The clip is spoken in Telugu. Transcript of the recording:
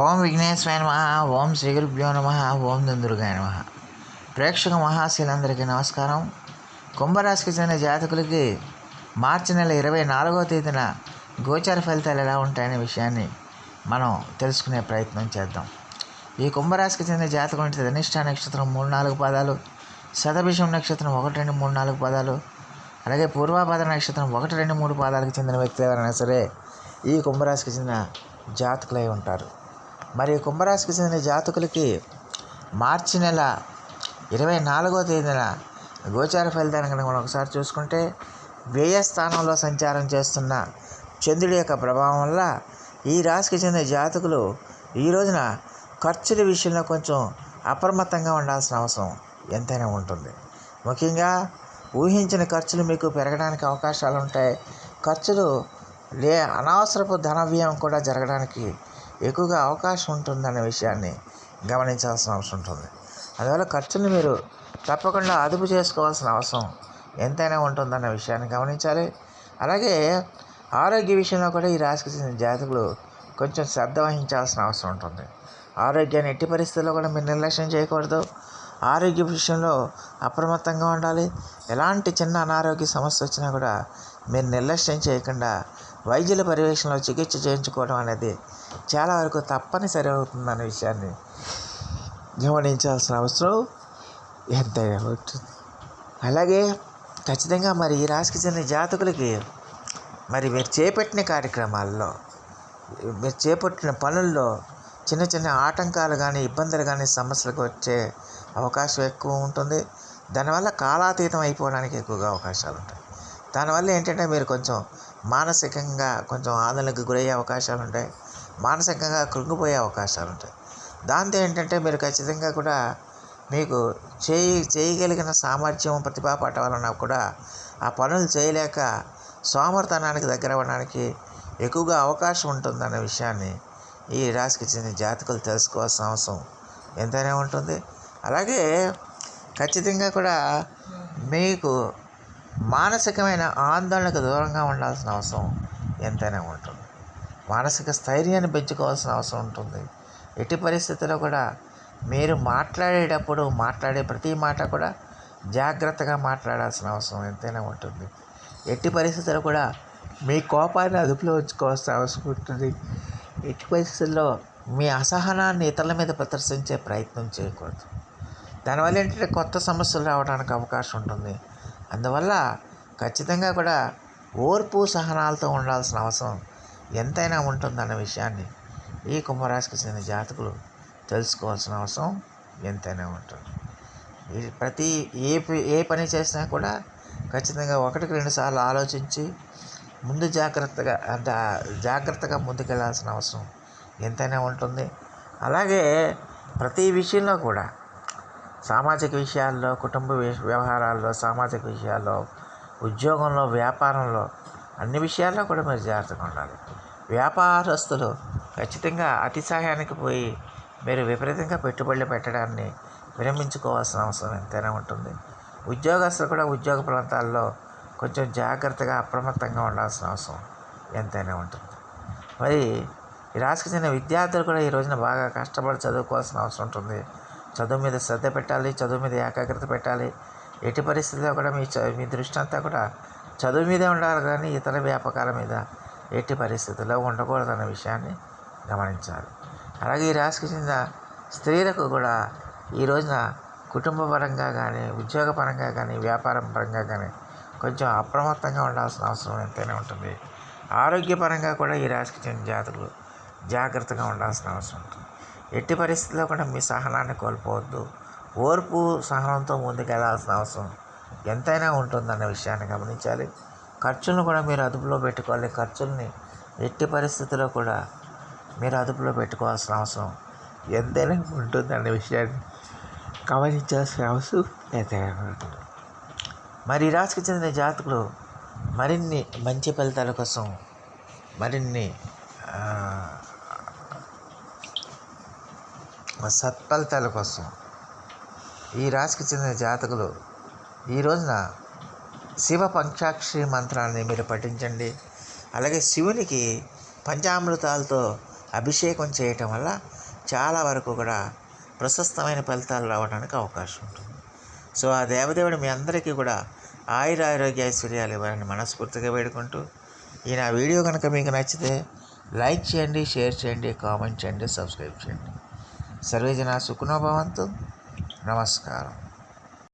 ఓం విఘ్నేశ్వరాయ నమ ఓం శ్రీ గురుభ్యో నమ ఓం దుందుర్గాయ నమ. ప్రేక్షక మహాశీలందరికీ నమస్కారం. కుంభరాశికి చెందిన జాతకులకి మార్చి నెల ఇరవై నాలుగో తేదీన గోచార ఫలితాలు ఎలా ఉంటాయనే విషయాన్ని మనం తెలుసుకునే ప్రయత్నం చేద్దాం. ఈ కుంభరాశికి చెందిన జాతకం అంటే ధనిష్ట నక్షత్రం మూడు నాలుగు పాదాలు శతభిషం నక్షత్రం ఒకటి రెండు మూడు నాలుగు పాదాలు అలాగే పూర్వాపాద నక్షత్రం ఒకటి రెండు మూడు పాదాలకు చెందిన వ్యక్తి ఎవరైనా సరే ఈ కుంభరాశికి చెందిన జాతకులై ఉంటారు. మరి కుంభరాశికి చెందిన జాతకులకి మార్చి నెల ఇరవై నాలుగో తేదీన గోచార ఫలితాన్ని కనుక మనం ఒకసారి చూసుకుంటే వ్యయ స్థానంలో సంచారం చేస్తున్న చంద్రుడి యొక్క ప్రభావం వల్ల ఈ రాశికి చెందిన జాతకులు ఈ రోజున ఖర్చుల విషయంలో కొంచెం అప్రమత్తంగా ఉండాల్సిన అవసరం ఎంతైనా ఉంటుంది. ముఖ్యంగా ఊహించిన ఖర్చులు మీకు పెరగడానికి అవకాశాలు ఉంటాయి. ఖర్చులు లే అనవసరపు ధన వ్యయం కూడా జరగడానికి ఎక్కువగా అవకాశం ఉంటుందనే విషయాన్ని గమనించాల్సిన అవసరం ఉంటుంది. అందువల్ల ఖర్చుని మీరు తప్పకుండా అదుపు చేసుకోవాల్సిన అవసరం ఎంతైనా ఉంటుందన్న విషయాన్ని గమనించాలి. అలాగే ఆరోగ్య విషయంలో కూడా ఈ రాశికి చెందిన జాతకులు కొంచెం శ్రద్ధ వహించాల్సిన అవసరం ఉంటుంది. ఆరోగ్యాన్ని ఎట్టి పరిస్థితుల్లో కూడా మీరు నిర్లక్ష్యం చేయకూడదు. ఆరోగ్య విషయంలో అప్రమత్తంగా ఉండాలి. ఎలాంటి చిన్న అనారోగ్య సమస్య వచ్చినా కూడా మీరు నిర్లక్ష్యం చేయకుండా వైద్యుల పర్యవేక్షణలో చికిత్స చేయించుకోవడం అనేది చాలా వరకు తప్పనిసరి అవుతుందనే విషయాన్ని గమనించాల్సిన అవసరం ఎంతైనా ఉంటుంది. అలాగే ఖచ్చితంగా మరి ఈ రాశికి చెందిన జాతకులకి మరి మీరు చేపట్టిన కార్యక్రమాల్లో మీరు చేపట్టిన పనుల్లో చిన్న చిన్న ఆటంకాలు కానీ ఇబ్బందులు కానీ సమస్యలకు వచ్చే అవకాశం ఎక్కువ ఉంటుంది. దానివల్ల కాలాతీతం అయిపోవడానికి ఎక్కువగా అవకాశాలు ఉంటాయి. దానివల్ల ఏంటంటే మీరు కొంచెం మానసికంగా కొంచెం ఆందోళనకు గురయ్యే అవకాశాలు ఉంటాయి. మానసికంగా కృంగిపోయే అవకాశాలు ఉంటాయి. దాంతో ఏంటంటే మీరు ఖచ్చితంగా కూడా మీకు చేయి చేయగలిగిన సామర్థ్యం ప్రతిభా పట్టవలన కూడా ఆ పనులు చేయలేక సోమర్తనానికి దగ్గర అవ్వడానికి ఎక్కువగా అవకాశం ఉంటుందన్న విషయాన్ని ఈ రాశికి చెందిన జాతకులు తెలుసుకోవాల్సిన అవసరం ఎంతైనా ఉంటుంది. అలాగే ఖచ్చితంగా కూడా మీకు మానసికమైన ఆందోళనకు దూరంగా ఉండాల్సిన అవసరం ఎంతైనా ఉంటుంది. మానసిక స్థైర్యాన్ని పెంచుకోవాల్సిన అవసరం ఉంటుంది. ఎట్టి పరిస్థితుల్లో కూడా మీరు మాట్లాడేటప్పుడు మాట్లాడే ప్రతి మాట కూడా జాగ్రత్తగా మాట్లాడాల్సిన అవసరం ఎంతైనా ఉంటుంది. ఎట్టి పరిస్థితుల్లో కూడా మీ కోపాన్ని అదుపులో ఉంచుకోవాల్సిన అవసరం ఉంటుంది. ఎట్టి పరిస్థితుల్లో మీ అసహనాన్ని ఇతరుల మీద ప్రదర్శించే ప్రయత్నం చేయకూడదు. దానివల్ల ఏంటంటే కొత్త సమస్యలు రావడానికి అవకాశం ఉంటుంది. అందువల్ల ఖచ్చితంగా కూడా ఓర్పు సహనాలతో ఉండాల్సిన అవసరం ఎంతైనా ఉంటుందన్న విషయాన్ని ఈ కుంభరాశికి చెందిన జాతకులు తెలుసుకోవాల్సిన అవసరం ఎంతైనా ఉంటుంది. ప్రతి ఏ ప- ఏ పని చేసినా కూడా ఖచ్చితంగా ఒకటికి రెండు సార్లు ఆలోచించి ముందు జాగ్రత్తగా అంటే జాగ్రత్తగా ముందుకెళ్ళాల్సిన అవసరం ఎంతైనా ఉంటుంది. అలాగే ప్రతి విషయంలో కూడా సామాజిక విషయాల్లో కుటుంబ వ్యవహారాల్లో సామాజిక విషయాల్లో ఉద్యోగంలో వ్యాపారంలో అన్ని విషయాల్లో కూడా మీరు జాగ్రత్తగా ఉండాలి. వ్యాపారస్తులు ఖచ్చితంగా అతిశయానికి పోయి మీరు విపరీతంగా పెట్టుబడులు పెట్టడాన్ని విరమించుకోవాల్సిన అవసరం ఎంతైనా ఉంటుంది. ఉద్యోగస్తులు కూడా ఉద్యోగ ప్రాంతాల్లో కొంచెం జాగ్రత్తగా అప్రమత్తంగా ఉండాల్సిన అవసరం ఎంతైనా ఉంటుంది. మరి ఈ రాశికి చెందిన విద్యార్థులు కూడా ఈ రోజున బాగా కష్టపడి చదువుకోవాల్సిన అవసరం ఉంటుంది. చదువు మీద శ్రద్ధ పెట్టాలి చదువు మీద ఏకాగ్రత పెట్టాలి. ఎట్టి పరిస్థితిలో కూడా మీ మీ దృష్టి అంతా కూడా చదువు మీదే ఉండాలి కానీ ఇతర వ్యాపకాల మీద ఎట్టి పరిస్థితుల్లో ఉండకూడదన్న విషయాన్ని గమనించాలి. అలాగే ఈ రాశికి చెందిన స్త్రీలకు కూడా ఈ రోజున కుటుంబపరంగా కానీ ఉద్యోగపరంగా కానీ వ్యాపారం పరంగా కానీ కొంచెం అప్రమత్తంగా ఉండాల్సిన అవసరం ఎంతైనా ఉంటుంది. ఆరోగ్యపరంగా కూడా ఈ రాశికి చెందిన జాతకులు జాగ్రత్తగా ఉండాల్సిన అవసరం ఉంటుంది. ఎట్టి పరిస్థితుల్లో కూడా మీ సహనాన్ని కోల్పోవద్దు. ఓర్పు సహనంతో ముందుకెళ్ళాల్సిన అవసరం ఎంతైనా ఉంటుందన్న విషయాన్ని గమనించాలి. ఖర్చులను కూడా మీరు అదుపులో పెట్టుకోవాలి. ఖర్చుల్ని ఎట్టి పరిస్థితుల్లో కూడా మీరు అదుపులో పెట్టుకోవాల్సిన అవసరం ఎంతైనా ఉంటుందన్న విషయాన్ని గమనించాల్సిన అవసరం ఎంతైనా ఉంటుంది. మరి ఈ రాశికి చెందిన జాతకులు మరిన్ని మంచి ఫలితాల కోసం మరిన్ని సత్ఫలితాల కోసం ఈ రాశికి చెందిన జాతకులు ఈ రోజున శివ పంచాక్షి మంత్రాన్ని మీరు పఠించండి. అలాగే శివునికి పంచామృతాలతో అభిషేకం చేయటం వల్ల చాలా వరకు కూడా ప్రశస్తమైన ఫలితాలు రావడానికి అవకాశం ఉంటుంది. సో ఆ దేవదేవుడు మీ అందరికీ కూడా ఆయుర ఆరోగ్య ఐశ్వర్యాలు ఇవ్వాలని మనస్ఫూర్తిగా వేడుకుంటూ ఈ నా వీడియో కనుక మీకు నచ్చితే లైక్ చేయండి షేర్ చేయండి కామెంట్ చేయండి సబ్స్క్రైబ్ చేయండి. सर्वे जनाः सुखिनो भवन्तु। नमस्कारः।